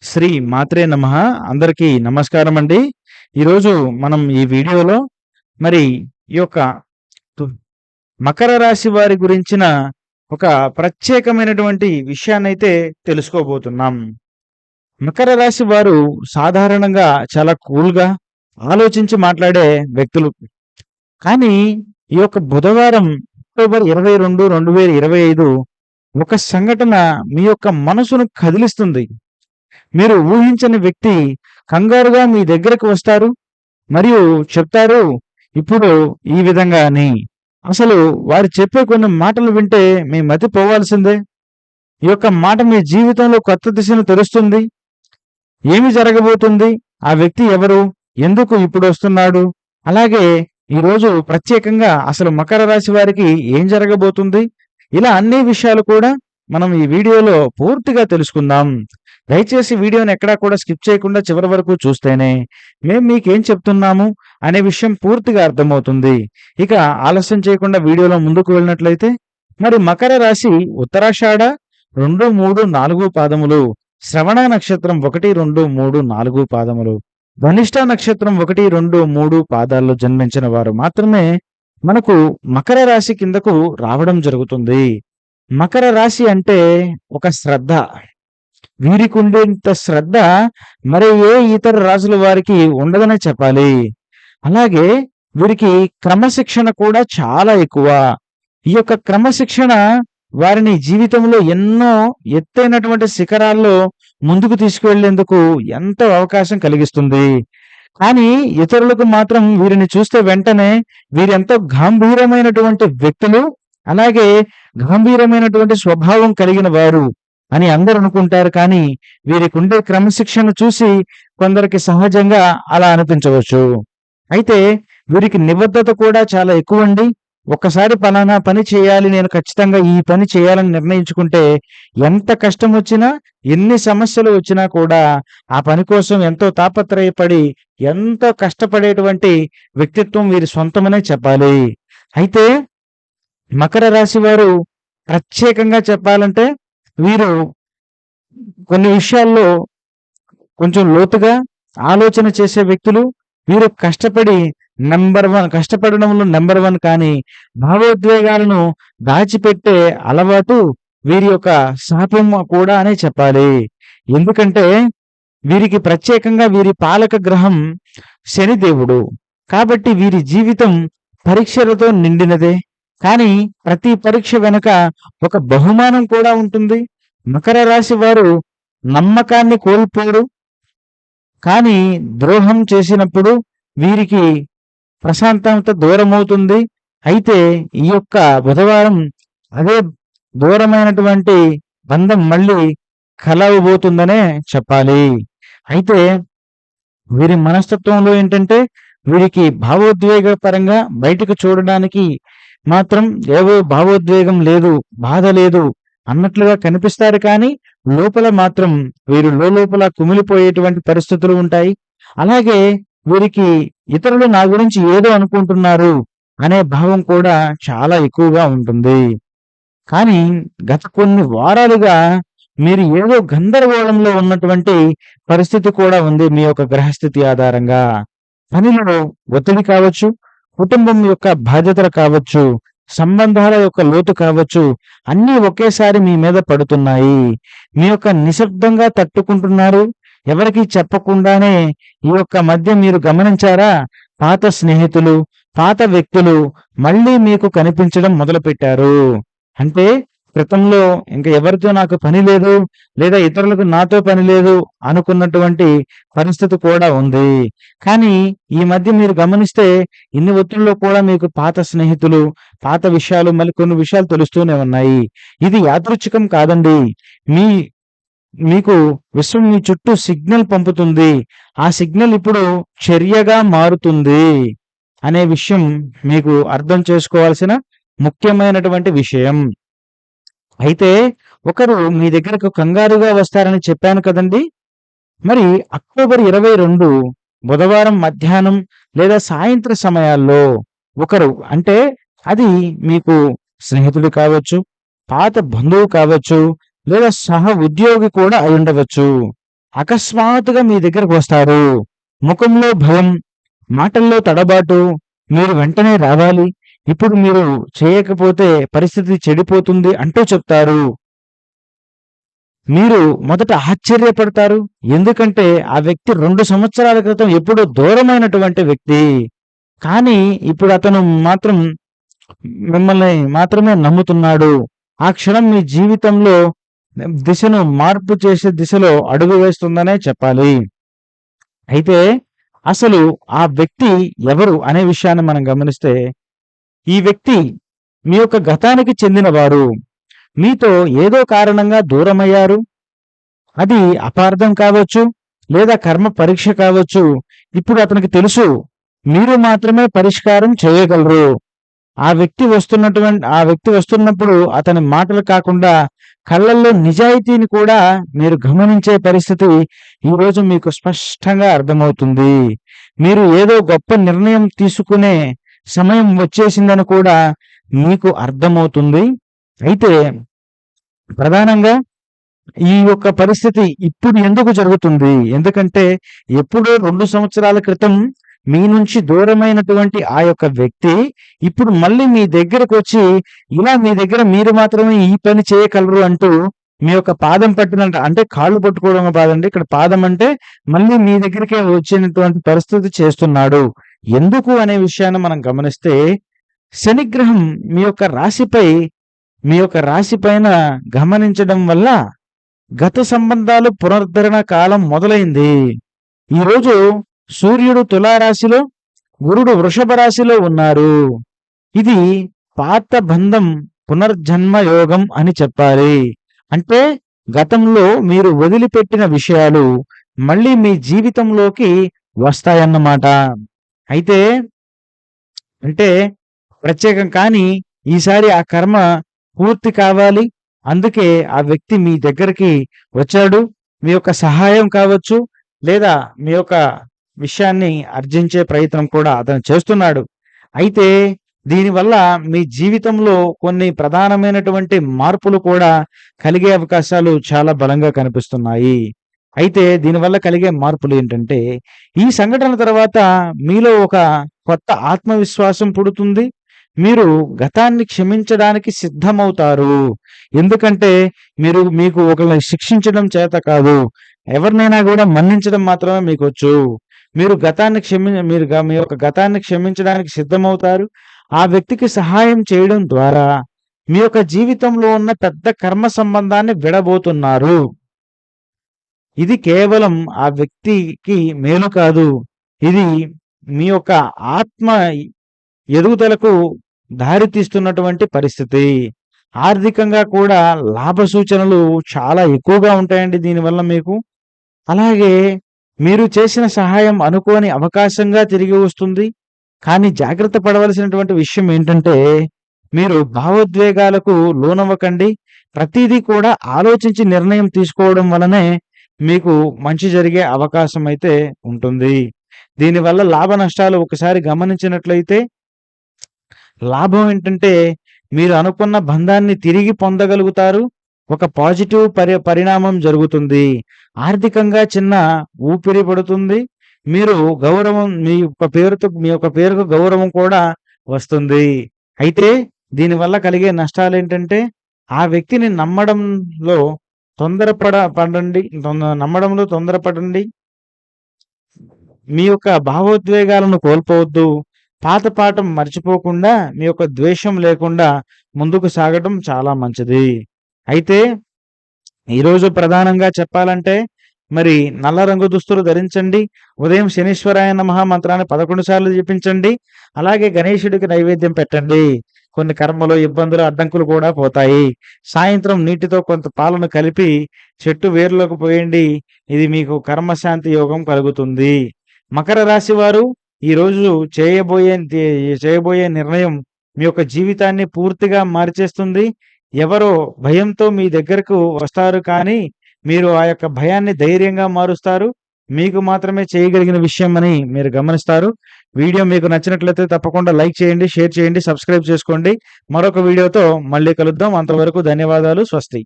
శ్రీ మాత్రే నమ. అందరికీ నమస్కారం అండి ఈరోజు మనం ఈ వీడియోలో మరి ఈ యొక్క మకర రాశి వారి గురించిన ఒక ప్రత్యేకమైనటువంటి విషయాన్నైతే తెలుసుకోబోతున్నాం. మకర రాశి వారు సాధారణంగా చాలా కూల్గా ఆలోచించి మాట్లాడే వ్యక్తులు. కానీ ఈ యొక్క బుధవారం అక్టోబర్ ఇరవై రెండు రెండు వేల ఇరవై ఐదు ఒక సంఘటన మీ యొక్క మనసును కదిలిస్తుంది. మీరు ఊహించని వ్యక్తి కంగారుగా మీ దగ్గరకు వస్తారు మరియు చెప్తారు ఇప్పుడు ఈ విధంగా అని అసలు వారు చెప్పే కొన్ని మాటలు వింటే మీ మతి పోవాల్సిందే. ఈ యొక్క మాట మీ జీవితంలో కొత్త దిశను తెరుస్తుంది. ఏమి జరగబోతుంది? ఆ వ్యక్తి ఎవరు? ఎందుకు ఇప్పుడు వస్తున్నాడు? అలాగే ఈరోజు ప్రత్యేకంగా అసలు మకర రాశి వారికి ఏం జరగబోతుంది? ఇలా అన్ని విషయాలు కూడా మనం ఈ వీడియోలో పూర్తిగా తెలుసుకుందాం. దయచేసి వీడియోని ఎక్కడా కూడా స్కిప్ చేయకుండా చివరి వరకు చూస్తేనే మేము మీకేం చెప్తున్నాము అనే విషయం పూర్తిగా అర్థమవుతుంది. ఇక ఆలస్యం చేయకుండా వీడియోలో ముందుకు వెళ్ళినట్లయితే మరి మకర రాశి ఉత్తరాషాఢ రెండు మూడు నాలుగు పాదములు శ్రవణ నక్షత్రం ఒకటి రెండు మూడు నాలుగు పాదములు ధనిష్ట నక్షత్రం ఒకటి రెండు మూడు పాదాల్లో జన్మించిన వారు మాత్రమే మనకు మకర రాశి కిందకు రావడం జరుగుతుంది. మకర రాశి అంటే ఒక శ్రద్ధ. వీరికి ఉండేంత శ్రద్ధ మరి ఏ ఇతర రాజుల వారికి ఉండదనే చెప్పాలి. అలాగే వీరికి క్రమశిక్షణ కూడా చాలా ఎక్కువ. ఈ యొక్క క్రమశిక్షణ వారిని జీవితంలో ఎన్నో ఎత్తైనటువంటి శిఖరాల్లో ముందుకు తీసుకువెళ్ళేందుకు ఎంతో అవకాశం కలిగిస్తుంది. కానీ ఇతరులకు మాత్రం వీరిని చూస్తే వెంటనే వీరెంతో గంభీరమైనటువంటి వ్యక్తులు అలాగే గంభీరమైనటువంటి స్వభావం కలిగిన వారు అని అందరూ అనుకుంటారు కానీ వీరికి ఉండే క్రమశిక్షణ చూసి కొందరికి సహజంగా అలా అనిపించవచ్చు. అయితే వీరికి నిబద్ధత కూడా చాలా ఎక్కువ అండి ఒక్కసారి పలానా పని చేయాలి నేను ఖచ్చితంగా ఈ పని చేయాలని నిర్ణయించుకుంటే ఎంత కష్టం వచ్చినా ఎన్ని సమస్యలు వచ్చినా కూడా ఆ పని కోసం ఎంతో తాపత్రయపడి ఎంతో కష్టపడేటువంటి వ్యక్తిత్వం వీరి సొంతమనే చెప్పాలి. అయితే మకర రాశి వారు ప్రత్యేకంగా చెప్పాలంటే వీరు కొన్ని విషయాల్లో కొంచెం లోతుగా ఆలోచన చేసే వ్యక్తులు వీరు కష్టపడి నెంబర్ వన్ కష్టపడడంలో నెంబర్ వన్ కానీ భావోద్వేగాలను దాచిపెట్టే అలవాటు వీరి యొక్క శాపం కూడా అనే చెప్పాలి. ఎందుకంటే వీరికి ప్రత్యేకంగా వీరి పాలక గ్రహం శనిదేవుడు కాబట్టి వీరి జీవితం పరీక్షలతో నిండినదే. కానీ ప్రతి పరీక్ష వెనుక ఒక బహుమానం కూడా ఉంటుంది. మకర రాశి వారు నమ్మకాన్ని కోల్పోరు. కానీ ద్రోహం చేసినప్పుడు వీరికి ప్రశాంతత దూరమవుతుంది. అయితే ఈ యొక్క బుధవారం అదే దూరమైనటువంటి బంధం మళ్ళీ కలవబోతుందనే చెప్పాలి. అయితే వీరి మనస్తత్వంలో ఏంటంటే వీరికి భావోద్వేగ పరంగా బయటకు చూడడానికి మాత్రం ఏవో భావోద్వేగం లేదు బాధ లేదు అన్నట్లుగా కనిపిస్తారు కానీ లోపల మాత్రం వీరు లోపల కుమిలిపోయేటువంటి పరిస్థితులు ఉంటాయి. అలాగే వీరికి ఇతరులు నా గురించి ఏదో అనుకుంటున్నారు అనే భావం కూడా చాలా ఎక్కువగా ఉంటుంది. కానీ గత కొన్ని వారాలుగా మీరు ఏదో గందరగోళంలో ఉన్నటువంటి పరిస్థితి కూడా ఉంది మీ యొక్క గ్రహస్థితి ఆధారంగా. పనిలో ఒత్తిడి కావచ్చు కుటుంబం యొక్క బాధ్యతలు కావచ్చు సంబంధాల యొక్క లోతు కావచ్చు అన్నీ ఒకేసారి మీ మీద పడుతున్నాయి. మీ యొక్క నిశ్శబ్దంగా తట్టుకుంటున్నారు. ఎవరికి చెప్పకుండానే ఈ యొక్క మధ్య మీరు గమనించారా? పాత స్నేహితులు పాత వ్యక్తులు మళ్ళీ మీకు కనిపించడం మొదలుపెట్టారు. అంటే క్రితంలో ఇంకా ఎవరితో నాకు పని లేదు లేదా ఇతరులకు నాతో పని లేదు అనుకున్నటువంటి పరిస్థితి కూడా ఉంది. కానీ ఈ మధ్య మీరు గమనిస్తే ఇన్ని ఒత్తిడిలో కూడా మీకు పాత స్నేహితులు పాత విషయాలు మళ్ళీ కొన్ని విషయాలు తెలుస్తూనే ఉన్నాయి. ఇది యాదృచ్ఛికం కాదండి. మీ మీకు విశ్వం మీ చుట్టూ సిగ్నల్ పంపుతుంది. ఆ సిగ్నల్ ఇప్పుడు చర్యగా మారుతుంది అనే విషయం మీకు అర్థం చేసుకోవాల్సిన ముఖ్యమైనటువంటి విషయం. అయితే ఒకరు మీ దగ్గరకు కంగారుగా వస్తారని చెప్పాను కదండి. మరి అక్టోబర్ ఇరవై రెండు బుధవారం మధ్యాహ్నం లేదా సాయంత్ర సమయాల్లో ఒకరు అంటే అది మీకు స్నేహితుడు కావచ్చు పాత బంధువు కావచ్చు లేదా సహ ఉద్యోగి కూడా అయి ఉండవచ్చు. అకస్మాత్తుగా మీ దగ్గరకు వస్తారు. ముఖంలో భయం మాటల్లో తడబాటు మీరు వెంటనే రావాలి. ఇప్పుడు మీరు చేయకపోతే పరిస్థితి చెడిపోతుంది అంటూ చెప్తారు. మీరు మొదట ఆశ్చర్యపడతారు. ఎందుకంటే ఆ వ్యక్తి రెండు సంవత్సరాల క్రితం ఎప్పుడో దూరమైనటువంటి వ్యక్తి. కానీ ఇప్పుడు అతను మాత్రం మిమ్మల్ని మాత్రమే నమ్ముతున్నాడు. ఆ క్షణం మీ జీవితంలో దిశను మార్పు చేసే దిశలో అడుగు వేస్తుందనే చెప్పాలి. అయితే అసలు ఆ వ్యక్తి ఎవరు అనే విషయాన్ని మనం గమనిస్తే ఈ వ్యక్తి మీ యొక్క గతానికి చెందినవారు మీతో ఏదో కారణంగా దూరమయ్యారు? అది అపార్థం కావచ్చు లేదా కర్మ పరీక్ష కావచ్చు. ఇప్పుడు అతనికి తెలుసు మీరు మాత్రమే పరిష్కారం చేయగలరు. ఆ వ్యక్తి వస్తున్నటువంటి ఆ వ్యక్తి వస్తున్నప్పుడు అతని మాటలు కాకుండా కళ్ళల్లో నిజాయితీని కూడా మీరు గమనించే పరిస్థితి ఈ రోజు మీకు స్పష్టంగా అర్థమవుతుంది. మీరు ఏదో గొప్ప నిర్ణయం తీసుకునే సమయం వచ్చేసిందని కూడా మీకు అర్థమవుతుంది. అయితే ప్రధానంగా ఈ యొక్క పరిస్థితి ఇప్పుడు ఎందుకు జరుగుతుంది? ఎందుకంటే ఎప్పుడో రెండు సంవత్సరాల క్రితం మీ నుంచి దూరమైనటువంటి ఆ యొక్క వ్యక్తి ఇప్పుడు మళ్ళీ మీ దగ్గరకు వచ్చి ఇలా మీ దగ్గర మీరు మాత్రమే ఈ పని చేయగలరు అంటూ మీ యొక్క పాదం పట్టిన అంటే కాళ్ళు పట్టుకోవడం కాదండి ఇక్కడ పాదం అంటే మళ్ళీ మీ దగ్గరికే వచ్చినటువంటి పరిస్థితి చేస్తున్నాడు. ఎందుకు అనే విషయాన్ని మనం గమనిస్తే శనిగ్రహం మీ యొక్క రాశిపై మీ యొక్క రాశి పైన గమనించడం వల్ల గత సంబంధాలు పునరుద్ధరణ కాలం మొదలైంది. ఈరోజు సూర్యుడు తులారాశిలో గురుడు వృషభ రాశిలో ఉన్నారు. ఇది పాత బంధం పునర్జన్మ యోగం అని చెప్పాలి. అంటే గతంలో మీరు వదిలిపెట్టిన విషయాలు మళ్ళీ మీ జీవితంలోకి వస్తాయన్నమాట. అయితే అంటే ప్రత్యేకం కానీ ఈసారి ఆ కర్మ పూర్తి కావాలి. అందుకే ఆ వ్యక్తి మీ దగ్గరికి వచ్చాడు. మీ యొక్క సహాయం కావచ్చు లేదా మీ యొక్క విషయాన్ని అర్జించే ప్రయత్నం కూడా అతను చేస్తున్నాడు. అయితే దీనివల్ల మీ జీవితంలో కొన్ని ప్రధానమైనటువంటి మార్పులు కూడా కలిగే అవకాశాలు చాలా బలంగా కనిపిస్తున్నాయి. అయితే దీనివల్ల కలిగే మార్పులు ఏంటంటే ఈ సంఘటన తర్వాత మీలో ఒక కొత్త ఆత్మవిశ్వాసం పుడుతుంది. మీరు గతాన్ని క్షమించడానికి సిద్ధమవుతారు. ఎందుకంటే మీరు మీకు ఒకరిని శిక్షించడం చేత కాదు ఎవరినైనా కూడా మన్నించడం మాత్రమే మీకు వచ్చు. మీరు గతాన్ని క్షమి మీరు మీ యొక్క గతాన్ని క్షమించడానికి సిద్ధమవుతారు. ఆ వ్యక్తికి సహాయం చేయడం ద్వారా మీ యొక్క జీవితంలో ఉన్న పెద్ద కర్మ సంబంధాన్ని విడబోతున్నారు. ఇది కేవలం ఆ వ్యక్తికి మేలు కాదు. ఇది మీ యొక్క ఆత్మ ఎదుగుదలకు దారి తీస్తున్నటువంటి పరిస్థితి. ఆర్థికంగా కూడా లాభ సూచనలు చాలా ఎక్కువగా ఉంటాయండి దీనివల్ల మీకు. అలాగే మీరు చేసిన సహాయం అనుకోని అవకాశంగా తిరిగి వస్తుంది. కానీ జాగ్రత్త పడవలసినటువంటి విషయం ఏంటంటే మీరు భావోద్వేగాలకు లోనవ్వకండి. ప్రతిదీ కూడా ఆలోచించి నిర్ణయం తీసుకోవడం వలనే మీకు మంచి జరిగే అవకాశం అయితే ఉంటుంది. దీనివల్ల లాభ నష్టాలు ఒకసారి గమనించినట్లయితే లాభం ఏంటంటే మీరు అనుకున్న బంధాన్ని తిరిగి పొందగలుగుతారు. ఒక పాజిటివ్ పరి పరిణామం జరుగుతుంది. ఆర్థికంగా చిన్న ఊపిరి పడుతుంది. మీరు గౌరవం మీ యొక్క పేరుతో మీ యొక్క పేరుకు గౌరవం కూడా వస్తుంది. అయితే దీనివల్ల కలిగే నష్టాలు ఏంటంటే ఆ వ్యక్తిని నమ్మడంలో తొందరపడ పడండి. తొంద- నమ్మడంలో తొందరపడండి. మీ యొక్క భావోద్వేగాలను కోల్పోవద్దు. పాత పాఠం మర్చిపోకుండా మీ యొక్క ద్వేషం లేకుండా ముందుకు సాగడం చాలా మంచిది. అయితే ఈరోజు ప్రధానంగా చెప్పాలంటే మరి నల్ల రంగు దుస్తులు ధరించండి. ఉదయం శనీశ్వరాయ నమః మంత్రాన్ని పదకొండు సార్లు జపించండి. అలాగే గణేశుడికి నైవేద్యం పెట్టండి. కొన్ని కర్మలు ఇబ్బందులు అడ్డంకులు కూడా పోతాయి. సాయంత్రం నీటితో కొంత పాలను కలిపి చెట్టు వేరులోకి పోయండి. ఇది మీకు కర్మశాంతి యోగం కలుగుతుంది. మకర రాశి వారు ఈ రోజు చేయబోయే చేయబోయే నిర్ణయం మీ యొక్క జీవితాన్ని పూర్తిగా మార్చేస్తుంది. ఎవరో భయంతో మీ దగ్గరకు వస్తారు కానీ మీరు ఆ యొక్క భయాన్ని ధైర్యంగా మారుస్తారు. మీకు మాత్రమే చేయగలిగిన విషయం అని మీరు గమనిస్తారు. వీడియో మీకు నచ్చినట్లయితే తప్పకుండా లైక్ చేయండి షేర్ చేయండి సబ్స్క్రైబ్ చేసుకోండి. మరొక వీడియోతో మళ్ళీ కలుద్దాం. అంతవరకు ధన్యవాదాలు. స్వస్తి.